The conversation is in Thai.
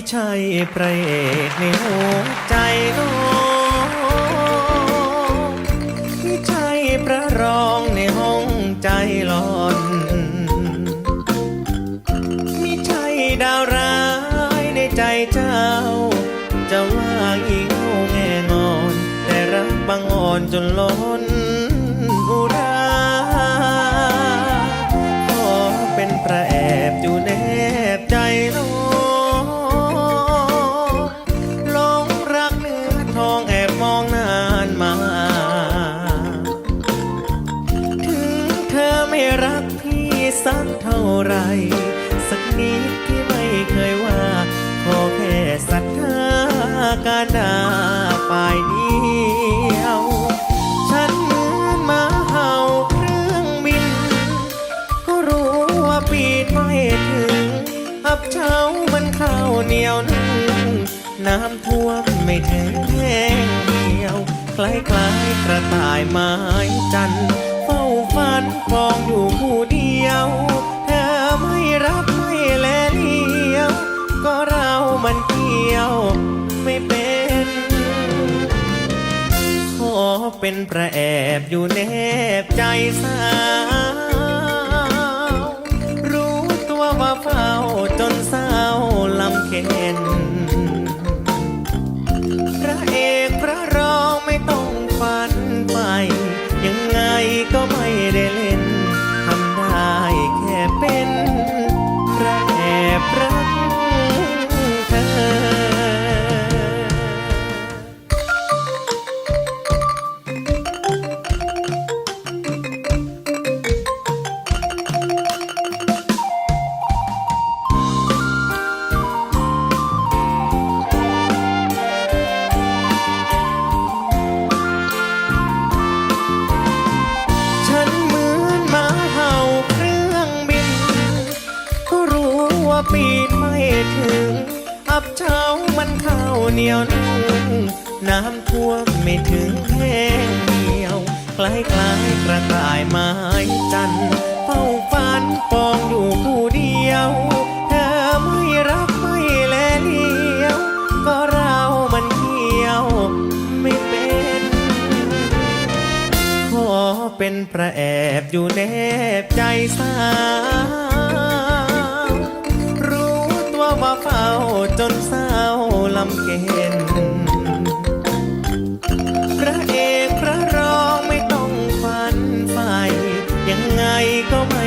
ประเอกในหัวใจน้องที่ใช่พระรองในห้องใจหลอนมิใช่ดาวร้ายในใจเจ้า จะว่าอีเงาแงงอน แต่รักบางอ่อนจนล้นอุรา การดาฝ่ายเดียว ฉันเหมือนมาเห่าเครื่องบิน ก็รู้ว่าปีนไม่ถึง อับเช้ามันข้าวเหนียวนึ่งน้ำท่วมไม่ถึงแห้งเดียว คล้ายคล้ายๆกระต่ายไม้จันเฝ้าฝันมองอยู่ผู้เดียว เธอไม่รับ เป็นประแอบอยู่แนบใจสาว รู้ตัวว่าเฝ้าจนเศร้าลำเค็นพระเอกพระรองไม่ต้อง ปีนไม่ถึง อับเช้ามันข้าวเหนียวนุ่งน้ำท่วมไม่ถึงแห้งเดียว คล้ายคล้ายกระต่ายไม้จันเฝ้าฝันปองอยู่ผู้เดียว เธอไม่รักไม่แลเลี้ยว ก็เรามันเกี่ยวไม่เป็น ขอเป็นพระแอบอยู่แนบใจสา อนเก่นพระเอกพระรองไม่ต้องฝันไฟยังไงก็